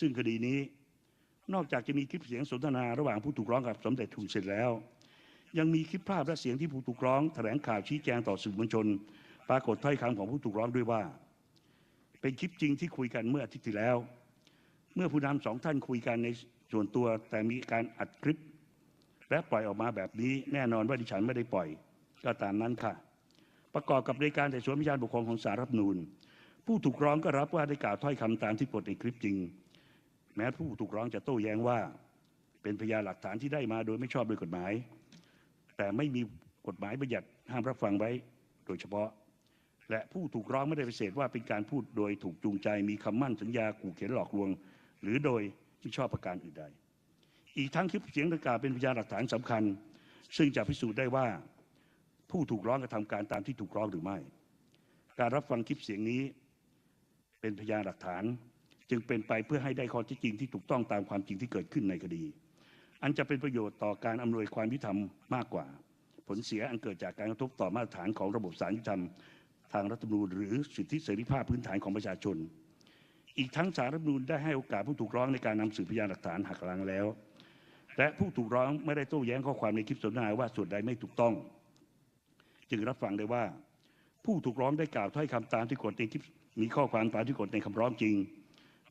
ซึ่งคดีนี้ นอกจากจะมีคลิปเสียงสนทนาระหว่างผู้ถูกร้องกับสมเด็จทุนเสร็จแล้ว ยังมีคลิปภาพและเสียงที่ผู้ถูกร้องแถลงข่าวชี้แจงต่อสื่อมวลชน ปรากฏถ้อยคำของผู้ถูกร้องด้วยว่า เป็นคลิปจริงที่คุยกันเมื่ออาทิตย์ที่แล้ว เมื่อผู้นำสองท่านคุยกันในส่วนตัวแต่มีการอัดคลิป และปล่อยออกมาแบบนี้แน่นอนว่าดิฉันไม่ได้ปล่อย ก็ตามนั้นค่ะ ประกอบกับในการแต่สวนพยานบุคคลของสารรัฐธรรมนูญผู้ถูกร้องก็รับว่าได้กล่าวถ้อยคำตามที่ปรากฏในคลิปจริง แม้ผู้ถูกร้องจะโต้แย้งว่า เป็นพยานหลักฐานที่ได้มาโดยไม่ชอบด้วยกฎหมาย แต่ไม่มีกฎหมายบัญญัติห้ามรับฟังไว้โดยเฉพาะ และผู้ถูกร้องไม่ได้ปฏิเสธว่าเป็นการพูดโดยถูกจูงใจมีคำมั่นสัญญาขู่เข็นหลอกลวง หรือโดยไม่ชอบประการอื่นใด อีกทั้งคลิปเสียงดังกล่าวเป็นพยานหลักฐานสำคัญ ซึ่งจะพิสูจน์ได้ว่า ผู้ถูกร้องกระทำการตามที่ถูกร้องหรือไม่ การรับฟังคลิปเสียงนี้ เป็นพยานหลักฐาน จึงเป็นไปเพื่อให้ได้ข้อเท็จจริงที่ถูกต้องตามความจริงที่เกิดขึ้นในคดี อันจะเป็นประโยชน์ต่อการอำนวยความยุติธรรมมากกว่า ผลเสียอันเกิดจากการกระทบต่อมาตรฐานของระบบสารยุติธรรม ทางรัฐธรรมนูญหรือสิทธิเสรีภาพพื้นฐานของประชาชน อีกทั้งสารรัฐธรรมนูญได้ให้โอกาสผู้ถูกร้องในการนำสืบพยานหลักฐานหักล้างแล้ว และผู้ถูกร้องไม่ได้โต้แย้งข้อความในคลิปสนทนาว่าส่วนใดไม่ถูกต้อง จึงรับฟังได้ว่า ผู้ถูกร้องได้กล่าวถ้อยคำตามที่กฎในคลิปมีข้อความตามที่กฎในคำร้องจริง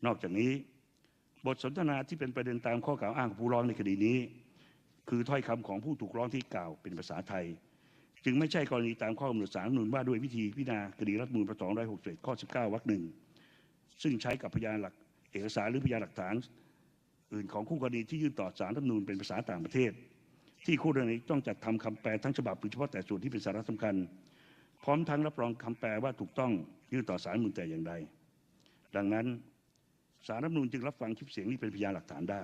นอกจากนี้ บทสนทนาที่เป็นประเด็นตามข้อกล่าวอ้างของผู้ร้องในคดีนี้ คือถ้อยคำของผู้ถูกร้องที่กล่าวเป็นภาษาไทย จึงไม่ใช่กรณีตามข้อกำหนดสารรัฐธรรมนูญว่าด้วยวิธีพิจารณาคดีรัฐธรรมนูญประ261ข้อ 19 วรรคหนึ่งซึ่งใช้กับพยานหลักเอกสารหรือพยานหลักฐาน อื่นของคู่กรณีที่ยื่นต่อสารรัฐมนูญเป็นภาษาต่างประเทศ ที่คู่กรณีต้องจัดทำคำแปลทั้งฉบับโดยเฉพาะแต่ส่วนที่เป็นสาระสำคัญ พร้อมทั้งรับรองคำแปลว่าถูกต้องยื่นต่อสารมนูญแต่อย่างใดดังนั้น สารรัฐมนูญจึงรับฟังคลิปเสียงนี้เป็นพยานหลักฐานได้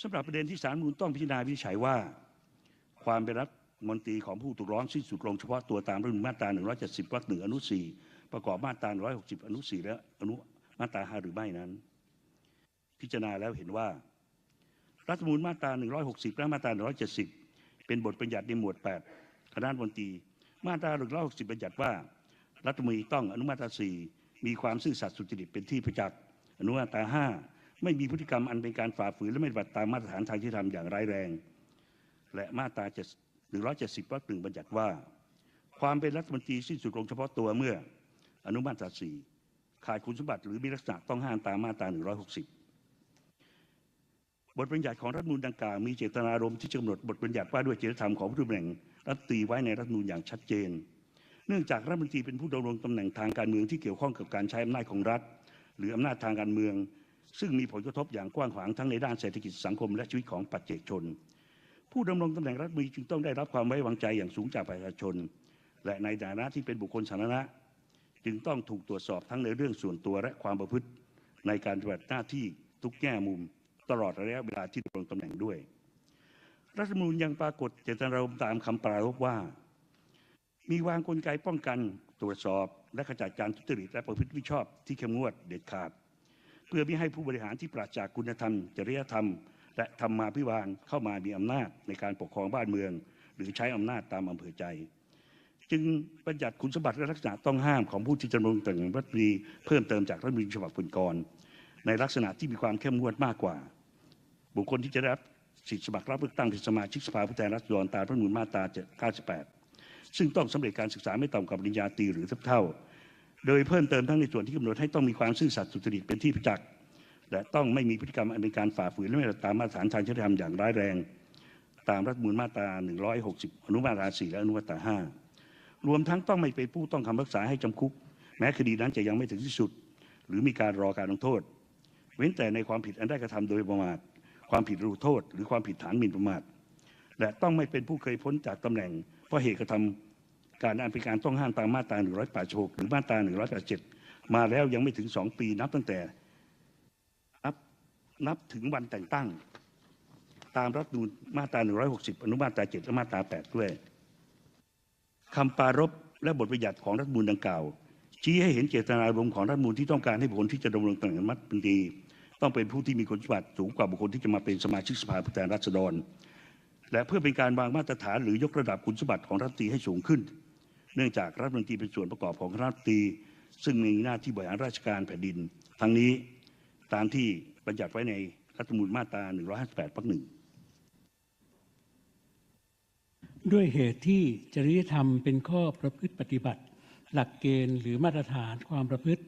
สำหรับประเด็นที่สารรัฐมนูญต้องพิจารณาวินิจฉัยว่า ความเป็นรัฐมนตรีของผู้ถูกร้องสิ้นสุดลงเฉพาะตัวตามรัฐมนูญมาตรา 170วรรคหนึ่งอนุ 4 ประกอบมาตรา 160 อนุ 4 และอนุมาตรา 5 หรือไม่นั้น พิจารณาแล้วเห็นว่า รัฐมนูญมาตรา 160 และมาตรา 170 เป็นบทบัญญัติในหมวด 8 คณะมนตรีมาตรา 160 บัญญัติว่า รัฐมนตรีต้องอนุมาตรา4มีความซื่อสัตย์สุจริตเป็นที่ประจักษ์อนุมาตรา5ไม่มีพฤติกรรมอันเป็นการฝ่าฝืนและไม่ปฏิบัติตามมาตรฐานทางยุติธรรมอย่างร้ายแรง และมาตรา170วรรคหนึ่งบัญญัติว่า ความเป็นรัฐมนตรีสิ้นสุดลงเฉพาะตัวเมื่อ อนุมาตรา4ขาดคุณสมบัติหรือมีลักษณะต้องห้ามตามมาตรา160บทบัญญัติของรัฐมนูญดังกล่าวมีเจตนารมณ์ที่จะกำหนดบทบัญญัติว่าด้วยจริยธรรมของผู้ดำรงรัฐตีไว้ในรัฐมนูญอย่างชัดเจน นื่องจากรัฐมนตรีเป็นผู้ดำรงตำแหน่งทางการเมืองที่เกี่ยวข้องกับการใช้อำนาจของรัฐ หรืออำนาจทางการเมือง ซึ่งมีผลกระทบอย่างกว้างขวางทั้งในด้านเศรษฐกิจสังคมและชีวิตของปัจเจกชน ผู้ดำรงตำแหน่งรัฐมนตรีจึงต้องได้รับความไว้วางใจอย่างสูงจากประชาชน และในฐานะที่เป็นบุคคลสาธารณะ จึงต้องถูกตรวจสอบทั้งในเรื่องส่วนตัวและความประพฤติ ในการปฏิบัติหน้าที่ทุกแง่มุม ตลอดระยะเวลาที่ดำรงตำแหน่งด้วย รัฐธรรมนูญยังปรากฏเจตนารมณ์ตามคำปรารภว่า มีวางกลไกป้องกันตรวจสอบ และขจัดการทุจริตและประพฤติมิชอบที่เข้มงวดเด็ดขาด เพื่อไม่ให้ผู้บริหารที่ปราศจากคุณธรรม จริยธรรม และธรรมาภิบาลเข้ามามีอำนาจในการปกครองบ้านเมือง หรือใช้อำนาจตามอำเภอใจ จึงบัญญัติคุณสมบัติและลักษณะต้องห้ามของผู้ที่จะดำรงตำแหน่งรัฐมนตรีเพิ่มเติมจากรัฐมนูญฉบับก่อนในลักษณะที่มีความเข้มงวดมากกว่า บุคคลที่จะได้รับสิทธิสมัครรับเลือกตั้งเป็นสมาชิกสภาผู้แทนราษฎรตามรัฐธรรมนูญมาตรา 98 ซึ่งต้องสำเร็จการศึกษาไม่ต่ำกว่าปริญญาตรีหรือเท่าเท่าโดยเพิ่มเติมทั้งในส่วนที่กำหนดให้ต้องมีความซื่อสัตย์สุจริตเป็นที่ประจักษ์และต้องไม่มีพฤติกรรมอันเป็นการฝ่าฝืนและไม่รัตตามมาตรฐานทางจริยธรรมอย่างร้ายแรง ตามรัฐมนูญมาตรา 160 อนุมาตรา 4 และอนุมาตรา 5 รวมทั้งต้องไม่เป็นผู้ต้องคำพิพากษาให้จำคุก แม้คดีนั้นจะยังไม่ถึงที่สุด หรือมีการรอการลงโทษ เว้นแต่ในความผิดอันได้กระทำโดยประมาทความผิดรู้โทษ หรือความผิดฐานหมิ่นประมาทและต้องไม่เป็นผู้เคยพ้นจากตำแหน่ง ราะเหตุกระทำการอันเป็นการต้องห้ามตามมาตรา 186 หรือมาตรา 187 มาแล้วยังไม่ถึง 2 ปีนับตั้งแต่นับนับถึงวันแต่งตั้ง ตามรัฐมนูญมาตรา 160 อนุมาตรา 7 และมาตรา 8 ด้วยคำปรารภและบทบัญญัติของรัฐมนูญดังกล่าว ชี้ให้เห็นเจตนารมณ์ของรัฐมนูญที่ต้องการให้บุคคลที่จะดำรงตำแหน่งรัฐมนตรีต้องเป็นผู้ที่มีคุณสมบัติสูงกว่าบุคคลที่จะมาเป็นสมาชิกสภาผู้แทนราษฎร และเพื่อเป็นการวางมาตรฐานหรือยกระดับคุณสมบัติของรัฐมนตรีให้สูงขึ้น เนื่องจากรัฐมนตรีเป็นส่วนประกอบของรัฐมนตรี ซึ่งมีหน้าที่บริหารราชการแผ่นดิน ทั้งนี้ตามที่บัญญัติไว้ในรัฐธรรมนูญมาตรา 158วรรคหนึ่งด้วยเหตุที่จริยธรรมเป็นข้อประพฤติปฏิบัติ หลักเกณฑ์หรือมาตรฐานความประพฤติ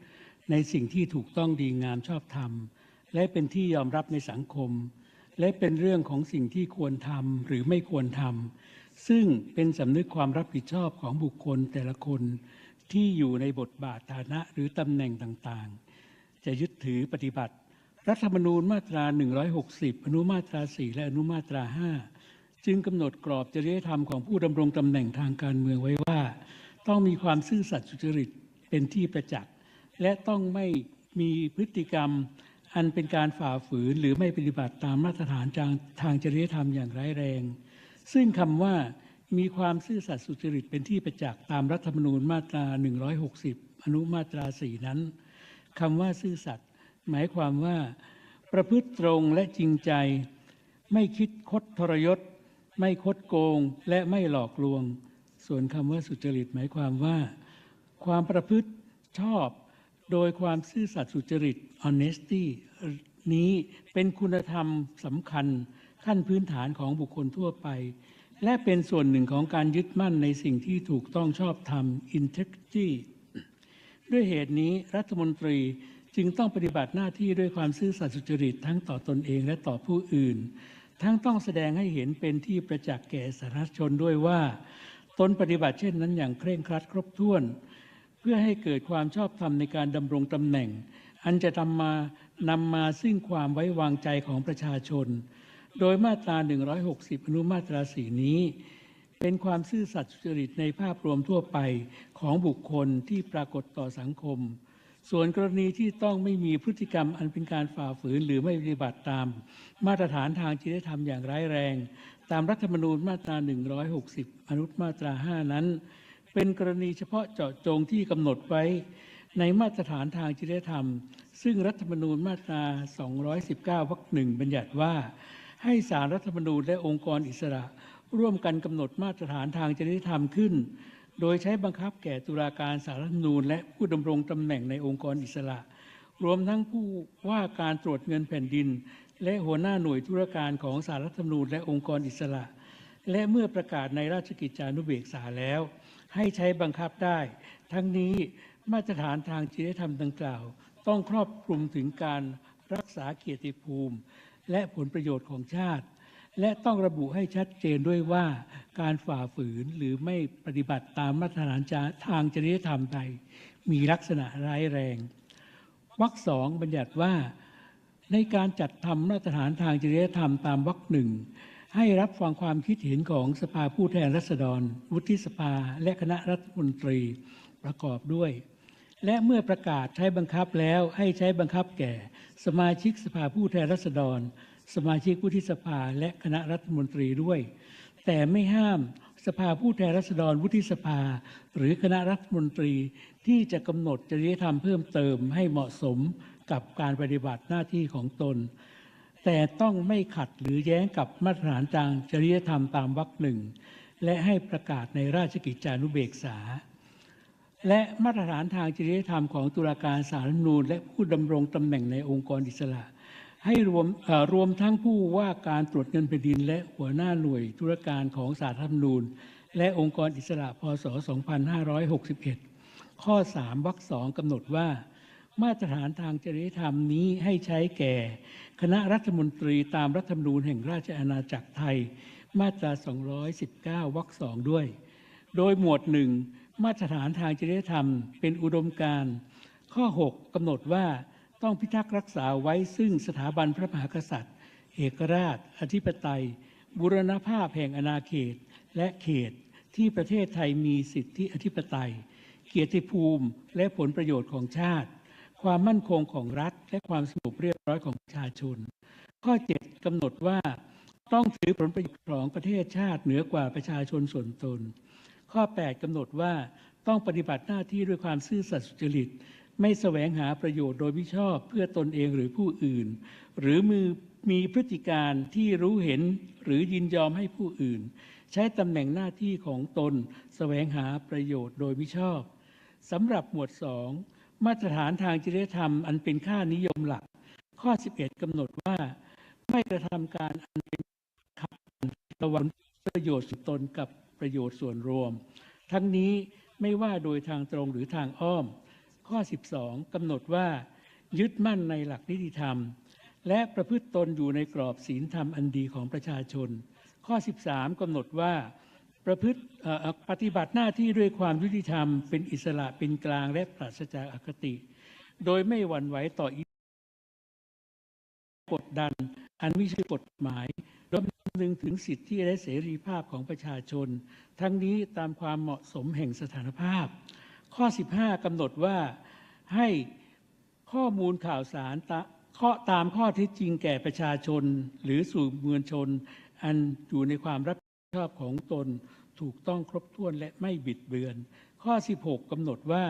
ในสิ่งที่ถูกต้องดีงามชอบธรรม และเป็นที่ยอมรับในสังคม และเป็นเรื่องของสิ่งที่ควรทำหรือไม่ควรทำซึ่งเป็นสำนึกความรับผิดชอบของบุคคลแต่ละคนที่อยู่ในบทบาทฐานะหรือตำแหน่งต่างๆ จะยึดถือปฏิบัติ รัฐธรรมนูญมาตรา 160 อนุมาตรา 4 และอนุมาตรา 5 จึงกำหนดกรอบจริยธรรมของผู้ดำรงตำแหน่งทางการเมืองไว้ว่า ต้องมีความซื่อสัตย์สุจริตเป็นที่ประจักษ์และต้องไม่มีพฤติกรรม อันเป็นการฝ่าฝืนหรือไม่ปฏิบัติตามมาตรฐานทางทางจริยธรรมอย่างร้ายแรง ซึ่งคำว่ามีความซื่อสัตย์สุจริตเป็นที่ประจักษ์ตามรัฐธรรมนูญมาตรา 160 อนุมาตรา 4 นั้นคำว่าซื่อสัตย์หมายความว่า ประพฤติตรงและจริงใจ ไม่คิดคดทรยศ ไม่คดโกงและไม่หลอกลวง ส่วนคำว่าสุจริตหมายความว่า ความประพฤติชอบ โดยความซื่อสัตย์สุจริต honesty นี้เป็นคุณธรรมสำคัญขั้นพื้นฐานของบุคคลทั่วไป และเป็นส่วนหนึ่งของการยึดมั่นในสิ่งที่ถูกต้องชอบธรรม integrity ด้วยเหตุนี้รัฐมนตรีจึงต้องปฏิบัติหน้าที่ด้วยความซื่อสัตย์สุจริตทั้งต่อตนเองและต่อผู้อื่น ทั้งต้องแสดงให้เห็นเป็นที่ประจักษ์แก่สาธารณชนด้วยว่า ตนปฏิบัติเช่นนั้นอย่างเคร่งครัดครบถ้วน พื่อให้เกิดความชอบธรรมในการดำรงตำแหน่ง อันจะทำมานำมาซึ่งความไว้วางใจของประชาชน โดยมาตรา 160 อนุมาตราสีนี้ เป็นความซื่อสัตย์สุจริตในภาพรวมทั่วไปของบุคคลที่ปรากฏต่อสังคม ส่วนกรณีที่ต้องไม่มีพฤติกรรมอันเป็นการฝ่าฝืนหรือไม่ปฏิบัติตาม มาตรฐานทางจริยธรรมอย่างร้ายแรง ตามรัฐธรรมนูญมาตรา 160 อนุมาตรา 5 นั้น เป็นกรณีเฉพาะเจาะจงที่กำหนดไว้ในมาตรฐานทางจริยธรรม ซึ่งรัฐธรรมนูญมาตรา 219วรรคหนึ่งบัญญัติว่า ให้สารรัฐธรรมนูญและองค์กรอิสระ ร่วมกันกำหนดมาตรฐานทางจริยธรรมขึ้น โดยใช้บังคับแก่ตุลาการสารรัฐธรรมนูญ และผู้ดำรงตำแหน่งในองค์กรอิสระ รวมทั้งผู้ว่าการตรวจเงินแผ่นดิน และหัวหน้าหน่วยธุรการของสารรัฐธรรมนูญและองค์กรอิสระ และเมื่อประกาศในราชกิจจานุเบกษาแล้ว ให้ใช้บังคับได้ ทั้งนี้มาตรฐานทางจริยธรรมดังกล่าว ต้องครอบคลุมถึงการรักษาเกียรติภูมิ และผลประโยชน์ของชาติ และต้องระบุให้ชัดเจนด้วยว่าการฝ่าฝืนหรือไม่ปฏิบัติตามมาตรฐานทางจริยธรรมใดมีลักษณะร้ายแรงวรรคสองบัญญัติว่าในการจัดทำมาตรฐานทางจริยธรรมตามวรรคหนึ่ง ให้รับฟังความคิดเห็นของสภาผู้แทนราษฎร วุฒิสภา และคณะรัฐมนตรีประกอบด้วย และเมื่อประกาศใช้บังคับแล้วให้ใช้บังคับแก่ สมาชิกสภาผู้แทนราษฎร สมาชิกวุฒิสภา และคณะรัฐมนตรีด้วย แต่ไม่ห้ามสภาผู้แทนราษฎรวุฒิสภา หรือคณะรัฐมนตรีที่จะกำหนดจริยธรรมเพิ่มเติมให้เหมาะสมกับการปฏิบัติหน้าที่ของตน แต่ต้องไม่ขัดหรือแย้งกับมาตรฐานทางจริยธรรมตามวรรคหนึ่ง และให้ประกาศในราชกิจจานุเบกษา และมาตรฐานทางจริยธรรมของตุลาการสารรัฐนูญและผู้ดำรงตำแหน่งในองค์กรอิสระ ให้รวมรวมทั้งผู้ว่าการตรวจเงินแผ่นดิน และหัวหน้าหน่วยธุรการของสารรัฐธรรมนูญและองค์กรอิสระพศ 2561 ข้อ 3 วรรคสองกำหนดว่า มาตรฐานทางจริยธรรมนี้ให้ใช้แก่ คณะรัฐมนตรีตามรัฐธรรมนูญแห่งราชอาณาจักรไทย มาตรา 219 วรรคสองด้วย โดยหมวดหนึ่งมาตรฐานทางจริยธรรม เป็นอุดมการข้อ 6กำหนดว่าต้องพิทักษ์รักษาไว้ซึ่งสถาบันพระมหากษัตริย์ เอกราช อธิปไตย บุรณภาพแห่งอาณาเขต และเขตที่ประเทศไทยมีสิทธิอธิปไตย เกียรติภูมิและผลประโยชน์ของชาติ ความมั่นคงของรัฐ และความสงบเรียบร้อยของประชาชน ข้อ 7กำหนดว่าต้องถือผลประโยชน์ของประเทศชาติเหนือกว่าประชาชนส่วนตน ข้อ 8กำหนดว่าต้องปฏิบัติหน้าที่ด้วยความซื่อสัตย์สุจริต ไม่แสวงหาประโยชน์โดยมิชอบเพื่อตนเองหรือผู้อื่น หรือมือมีพฤติการที่รู้เห็นหรือยินยอมให้ผู้อื่น ใช้ตำแหน่งหน้าที่ของตน แสวงหาประโยชน์โดยมิชอบสำหรับหมวด มาตรฐานทางจริยธรรมอันเป็นค่านิยมหลัก ข้อ 11กำหนดว่า ไม่กระทำการอันเป็นขัดระหว่างประโยชน์ส่วนตนกับประโยชน์ส่วนรวม ทั้งนี้ไม่ว่าโดยทางตรงหรือทางอ้อม ข้อ 12กำหนดว่า ยึดมั่นในหลักนิติธรรม และประพฤติตนอยู่ในกรอบศีลธรรมอันดีของประชาชน ข้อ 13กำหนดว่า ประพฤติปฏิบัติหน้าที่ด้วยความยุติธรรม เป็นอิสระเป็นกลางและปราศจากอคติ โดยไม่หวั่นไหวต่ออิกดดัน อันไม่ใช่กฎหมายรวมถึงถึงสิทธิและเสรีภาพของประชาชน ทั้งนี้ตามความเหมาะสมแห่งสถานภาพ ข้อ 15กำหนดว่าให้ข้อมูลข่าวสารตข้อตามข้อเท็จจริงแก่ประชาชนหรือสู่มวลชน อันอยู่ในความรับ ชอบของตนถูกต้องครบถ้วนและไม่บิดเบือน ข้อ 16กำหนดว่า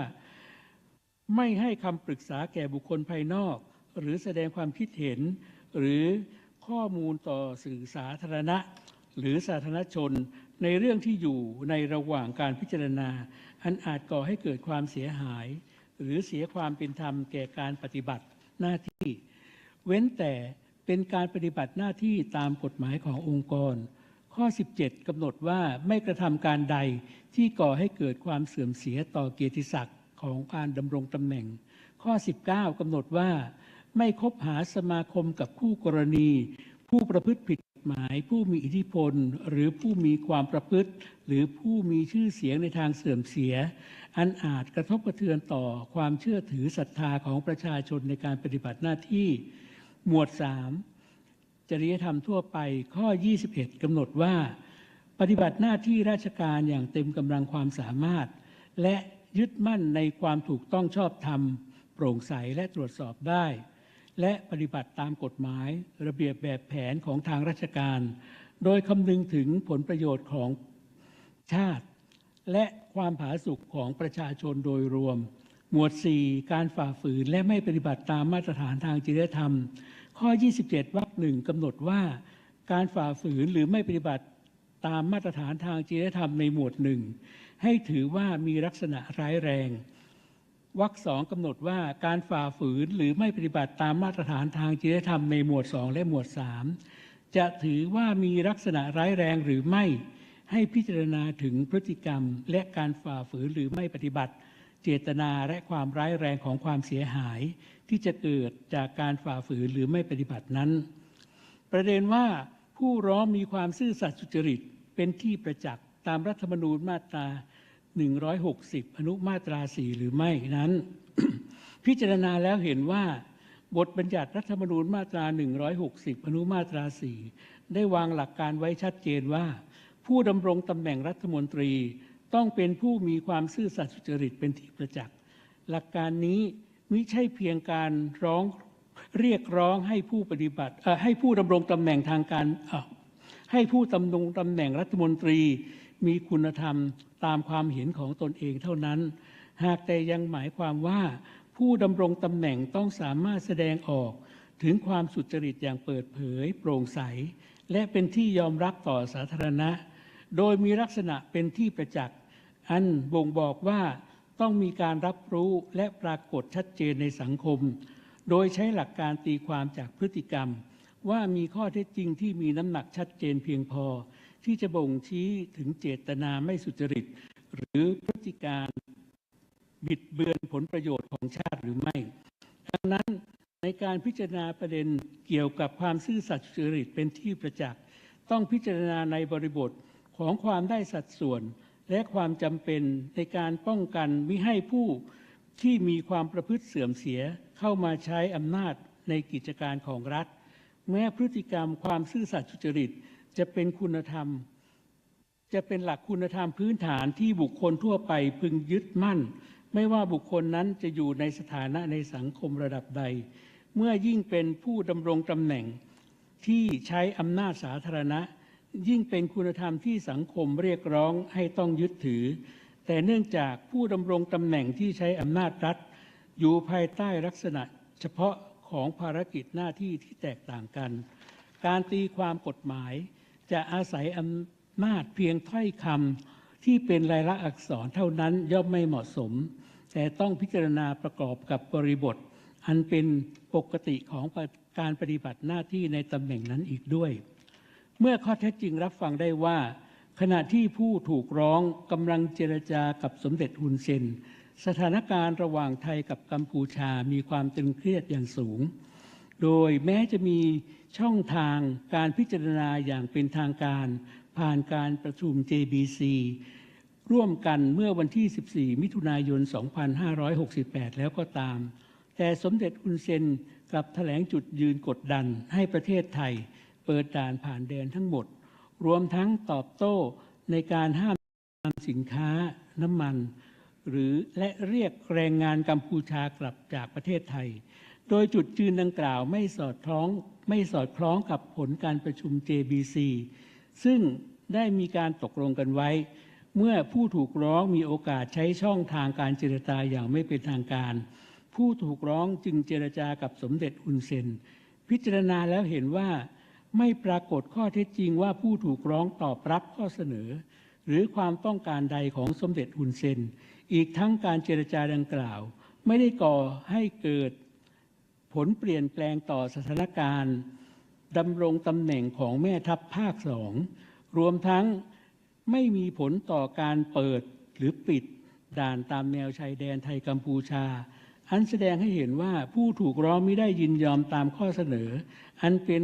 ไม่ให้คำปรึกษาแก่บุคคลภายนอก หรือแสดงความคิดเห็น หรือข้อมูลต่อสื่อสาธารณะ หรือสาธารณชนในเรื่องที่อยู่ในระหว่างการพิจารณา อันอาจก่อให้เกิดความเสียหาย หรือเสียความเป็นธรรมแก่การปฏิบัติหน้าที่ เว้นแต่เป็นการปฏิบัติหน้าที่ตามกฎหมายขององค์กร ข้อ 17กำหนดว่าไม่กระทำการใดที่ก่อให้เกิดความเสื่อมเสียต่อเกียรติศักดิ์ของการดำรงตำแหน่ง ข้อ 19กำหนดว่า ไม่คบหาสมาคมกับคู่กรณี ผู้ประพฤติผิดกฎหมาย ผู้มีอิทธิพล หรือผู้มีความประพฤติ หรือผู้มีชื่อเสียงในทางเสื่อมเสีย อันอาจกระทบกระเทือนต่อความเชื่อถือศรัทธาของประชาชนในการปฏิบัติหน้าที่ หมวด 3 จริยธรรมทั่วไปข้อ 21 กำหนดว่า ปฏิบัติหน้าที่ราชการอย่างเต็มกำลังความสามารถ และยึดมั่นในความถูกต้องชอบธรรม โปร่งใสและตรวจสอบได้ และปฏิบัติตามกฎหมาย ระเบียบแบบแผนของทางราชการ โดยคำนึงถึงผลประโยชน์ของชาติ และความผาสุกของประชาชนโดยรวม หมวด 4 การฝ่าฝืนและไม่ปฏิบัติตามมาตรฐานทางจริยธรรม ข้อ 27วรรคหนึ่งกำหนดว่าการฝ่าฝืนหรือไม่ปฏิบัติตามมาตรฐานทางจริยธรรมในหมวดหนึ่งให้ถือว่ามีลักษณะร้ายแรงวรรคสองกำหนดว่าการฝ่าฝืนหรือไม่ปฏิบัติตามมาตรฐานทางจริยธรรมในหมวด2และหมวด3จะถือว่ามีลักษณะร้ายแรงหรือไม่ให้พิจารณาถึงพฤติกรรมและการฝ่าฝืนหรือไม่ปฏิบัติ เจตนาและความร้ายแรงของความเสียหาย ที่จะเกิดจากการฝ่าฝืนหรือไม่ปฏิบัตินั้น ประเด็นว่าผู้ร้องมีความซื่อสัตย์สุจริตเป็นที่ประจักษ์ตามรัฐธรรมนูญมาตรา 160 อนุมาตรา 4 หรือไม่นั้น พิจารณาแล้วเห็นว่า บทบัญญัติรัฐธรรมนูญมาตรา 160 อนุมาตรา 4 ได้วางหลักการไว้ชัดเจนว่า ผู้ดำรงตำแหน่งรัฐมนตรี ต้องเป็นผู้มีความซื่อสัตย์สุจริตเป็นที่ประจักษ์ หลักการนี้มิใช่เพียงการร้องเรียกร้องให้ผู้ปฏิบัติให้ผู้ดำรงตำแหน่งทางการให้ผู้ดำรงตำแหน่งรัฐมนตรี มีคุณธรรมตามความเห็นของตนเองเท่านั้น หากแต่ยังหมายความว่าผู้ดำรงตำแหน่งต้องสามารถแสดงออกถึงความสุจริตอย่างเปิดเผย โปร่งใส และเป็นที่ยอมรับต่อสาธารณะ โดยมีลักษณะเป็นที่ประจักษ์ อันบ่งบอกว่าต้องมีการรับรู้และปรากฏชัดเจนในสังคม โดยใช้หลักการตีความจากพฤติกรรม ว่ามีข้อเท็จจริงที่มีน้ำหนักชัดเจนเพียงพอ ที่จะบ่งชี้ถึงเจตนาไม่สุจริต หรือพฤติการบิดเบือนผลประโยชน์ของชาติหรือไม่ ดังนั้นในการพิจารณาประเด็นเกี่ยวกับความซื่อสัตย์สุจริตเป็นที่ประจักษ์ ต้องพิจารณาในบริบท ของความได้สัดส่วน และความจำเป็นในการป้องกันมิให้ผู้ที่มีความประพฤติเสื่อมเสียเข้ามาใช้อำนาจในกิจการของรัฐ แม้พฤติกรรมความซื่อสัตย์สุจริตจะเป็นคุณธรรม จะเป็นหลักคุณธรรมพื้นฐานที่บุคคลทั่วไปพึงยึดมั่น ไม่ว่าบุคคลนั้นจะอยู่ในสถานะในสังคมระดับใด เมื่อยิ่งเป็นผู้ดำรงตำแหน่งที่ใช้อำนาจสาธารณะ ยิ่งเป็นคุณธรรมที่สังคมเรียกร้องให้ต้องยึดถือ แต่เนื่องจากผู้ดำรงตำแหน่งที่ใช้อำนาจรัฐ อยู่ภายใต้ลักษณะเฉพาะของภารกิจหน้าที่ที่แตกต่างกัน การตีความกฎหมาย จะอาศัยอำนาจเพียงถ้อยคำที่เป็นลายลักษณ์อักษรเท่านั้นย่อมไม่เหมาะสม แต่ต้องพิจารณาประกอบกับบริบท อันเป็นปกติของการปฏิบัติหน้าที่ในตำแหน่งนั้นอีกด้วย เมื่อข้อเท็จจริงรับฟังได้ว่า ขณะที่ผู้ถูกร้องกำลังเจรจากับสมเด็จฮุนเซน สถานการณ์ระหว่างไทยกับกัมพูชามีความตึงเครียดอย่างสูง โดยแม้จะมีช่องทางการพิจารณาอย่างเป็นทางการ ผ่านการประชุม JBC ร่วมกันเมื่อวันที่ 14 มิถุนายน 2568 แล้วก็ตาม แต่สมเด็จอุนเซนกลับแถลงจุดยืนกดดันให้ประเทศไทย เปิดด่านผ่านแดนทั้งหมด รวมทั้งตอบโต้ในการห้ามนำสินค้าน้ำมัน หรือและเรียกแรงงานกัมพูชากลับจากประเทศไทย โดยจุดยืนดังกล่าวไม่สอดคล้องไม่สอดคล้องกับผลการประชุม JBC ซึ่งได้มีการตกลงกันไว้ เมื่อผู้ถูกร้องมีโอกาสใช้ช่องทางการเจรจาอย่างไม่เป็นทางการ ผู้ถูกร้องจึงเจรจากับสมเด็จอุนเซนพิจารณาแล้วเห็นว่า ไม่ปรากฏข้อเท็จจริงว่าผู้ถูกร้องตอบรับข้อเสนอ หรือความต้องการใดของสมเด็จอุนเซน อีกทั้งการเจรจาดังกล่าว ไม่ได้ก่อให้เกิดผลเปลี่ยนแปลงต่อสถานการณ์ดำรงตำแหน่งของแม่ทัพภาคสองรวมทั้งไม่มีผลต่อการเปิดหรือปิดด่านตามแนวชายแดนไทยกัมพูชา อันแสดงให้เห็นว่าผู้ถูกร้องไม่ได้ยินยอมตามข้อเสนอ อันเป็น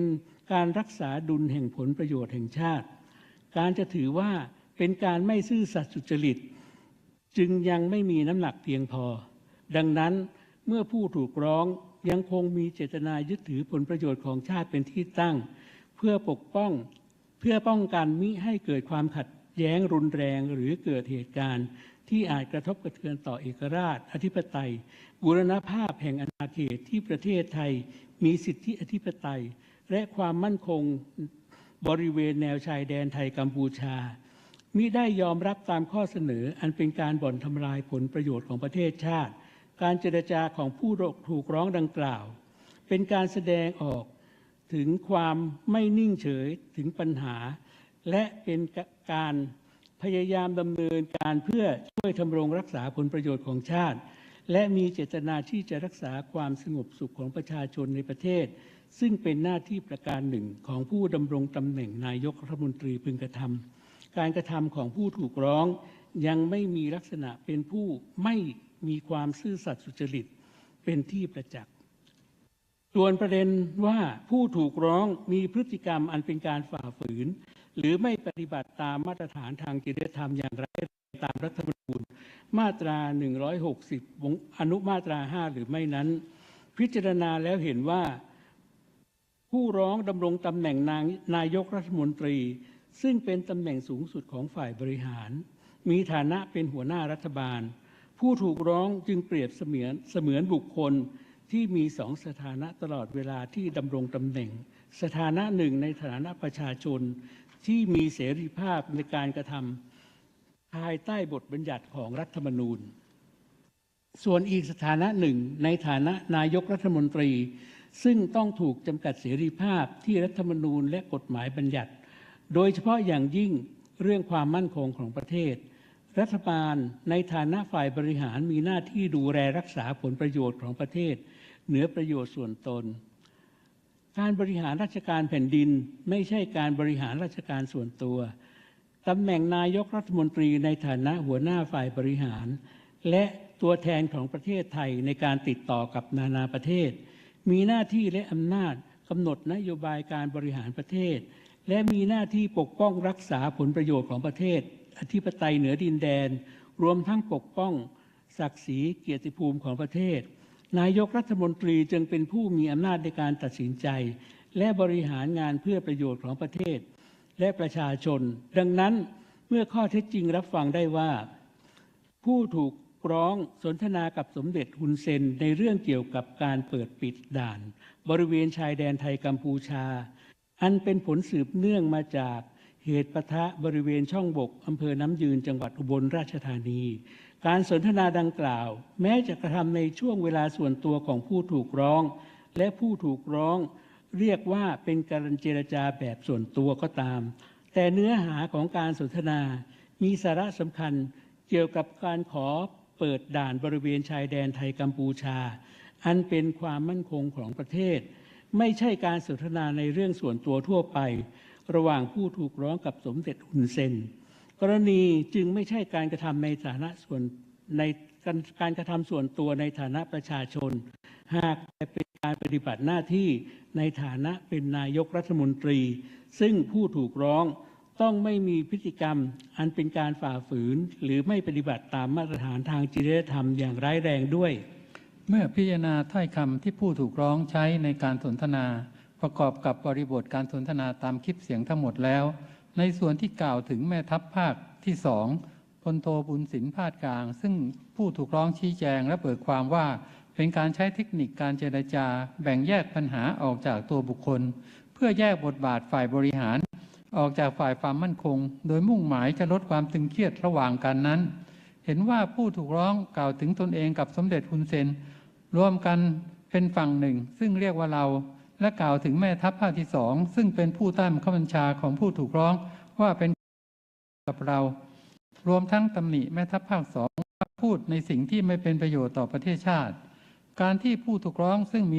การรักษาดุลแห่งผลประโยชน์แห่งชาติ การจะถือว่าเป็นการไม่ซื่อสัตย์สุจริต จึงยังไม่มีน้ำหนักเพียงพอ ดังนั้นเมื่อผู้ถูกร้องยังคงมีเจตนายึดถือผลประโยชน์ของชาติเป็นที่ตั้ง เพื่อปกป้องเพื่อป้องกันมิให้เกิดความขัดแย้งรุนแรงหรือเกิดเหตุการณ์ ที่อาจกระทบกระเทือนต่อเอกราช อธิปไตย บูรณภาพแห่งอาณาเขตที่ประเทศไทย มีสิทธิอธิปไตย และความมั่นคงบริเวณแนวชายแดนไทยกัมพูชา มิได้ยอมรับตามข้อเสนออันเป็นการบ่อนทำลายผลประโยชน์ของประเทศชาติ การเจรจาของผู้ถูกร้องดังกล่าว เป็นการแสดงออกถึงความไม่นิ่งเฉยถึงปัญหา และเป็นการพยายามดำเนินการเพื่อช่วยทำรงรักษาผลประโยชน์ของชาติ และมีเจตนาที่จะรักษาความสงบสุขของประชาชนในประเทศ ซึ่งเป็นหน้าที่ประการหนึ่งของผู้ดำรงตำแหน่งนายกรัฐมนตรีพึงกระทำการกระทำของผู้ถูกร้อง ยังไม่มีลักษณะเป็นผู้ไม่มีความซื่อสัตย์สุจริตเป็นที่ประจักษ์ส่วนประเด็นว่าผู้ถูกร้องมีพฤติกรรมอันเป็นการฝ่าฝืน หรือไม่ปฏิบัติตามมาตรฐานทางจริยธรรมอย่างไรตามรัฐธรรมนูญมาตรา 160วงอนุมาตรา 5 หรือไม่นั้น พิจารณาแล้วเห็นว่า ผู้ร้องดำรงตำแหน่งนางนายกรัฐมนตรี ซึ่งเป็นตำแหน่งสูงสุดของฝ่ายบริหาร มีฐานะเป็นหัวหน้ารัฐบาล ผู้ถูกร้องจึงเปรียบเสมือนเสมือนบุคคลที่มีสองสถานะตลอดเวลาที่ดำรงตำแหน่ง สถานะหนึ่งในฐานะประชาชนที่มีเสรีภาพในการกระทำภายใต้บทบัญญัติของรัฐธรรมนูญ ส่วนอีกสถานะหนึ่งในฐานะนายกรัฐมนตรี ซึ่งต้องถูกจำกัดเสรีภาพที่รัฐธรรมนูญและกฎหมายบัญญัติ โดยเฉพาะอย่างยิ่งเรื่องความมั่นคงของประเทศ รัฐบาลในฐานะฝ่ายบริหารมีหน้าที่ดูแลรักษาผลประโยชน์ของประเทศ เหนือประโยชน์ส่วนตน การบริหารราชการแผ่นดินไม่ใช่การบริหารราชการส่วนตัวตำแหน่งนายกรัฐมนตรีในฐานะหัวหน้าฝ่ายบริหาร และตัวแทนของประเทศไทยในการติดต่อกับนานาประเทศ มีหน้าที่และอำนาจกำหนดนโยบายการบริหารประเทศ และมีหน้าที่ปกป้องรักษาผลประโยชน์ของประเทศ อธิปไตยเหนือดินแดน รวมทั้งปกป้อง ศักดิ์ศรีเกียรติภูมิของประเทศ นายกรัฐมนตรีจึงเป็นผู้มีอำนาจในการตัดสินใจ และบริหารงานเพื่อประโยชน์ของประเทศ และประชาชน ดังนั้นเมื่อข้อเท็จจริงรับฟังได้ว่า ผู้ถูก ร้องสนทนากับสมเด็จฮุนเซนในเรื่องเกี่ยวกับการเปิดปิดด่าน บริเวณชายแดนไทยกัมพูชา อันเป็นผลสืบเนื่องมาจากเหตุปะทะบริเวณช่องบกอำเภอน้ำยืนจังหวัดอุบลราชธานี การสนทนาดังกล่าว แม้จะกระทำในช่วงเวลาส่วนตัวของผู้ถูกร้อง และผู้ถูกร้อง เรียกว่าเป็นการเจรจาแบบส่วนตัวก็ตาม แต่เนื้อหาของการสนทนามีสาระสำคัญเกี่ยวกับการขอ เปิดด่านบริเวณชายแดนไทยกัมพูชา อันเป็นความมั่นคงของประเทศ ไม่ใช่การสนทนาในเรื่องส่วนตัวทั่วไป ระหว่างผู้ถูกร้องกับสมเด็จฮุนเซน กรณีจึงไม่ใช่การกระทำในฐานะส่วนในการการกระทำส่วนตัวในฐานะประชาชน หากแต่เป็นการปฏิบัติหน้าที่ในฐานะเป็นนายกรัฐมนตรี ซึ่งผู้ถูกร้อง ต้องไม่มีพฤติกรรมอันเป็นการฝ่าฝืน หรือไม่ปฏิบัติตามมาตรฐานทางจริยธรรมอย่างร้ายแรงด้วย เมื่อพิจารณาถ้อยคำที่ผู้ถูกร้องใช้ในการสนทนา ประกอบกับบริบทการสนทนาตามคลิปเสียงทั้งหมดแล้ว ในส่วนที่กล่าวถึงแม่ทัพภาคที่สองพลโทบุญสินพาดกลาง ซึ่งผู้ถูกร้องชี้แจงและเปิดความว่าเป็นการใช้เทคนิคการเจรจา แบ่งแยกปัญหาออกจากตัวบุคคล เพื่อแยกบทบาทฝ่ายบริหาร ออกจากฝ่ายความมั่นคง โดยมุ่งหมายจะลดความตึงเครียดระหว่างกันนั้น เห็นว่าผู้ถูกร้องกล่าวถึงตนเองกับสมเด็จฮุนเซนรวมกันเป็นฝั่งหนึ่ง ซึ่งเรียกว่าเรา และกล่าวถึงแม่ทัพภาคที่สองซึ่งเป็นผู้ใต้บังคับบัญชาของผู้ถูกร้องว่าเป็นกับเรา รวมทั้งตำหนิแม่ทัพภาคสองพูดในสิ่งที่ไม่เป็นประโยชน์ต่อประเทศชาติ การที่ผู้ถูกร้องซึ่งมี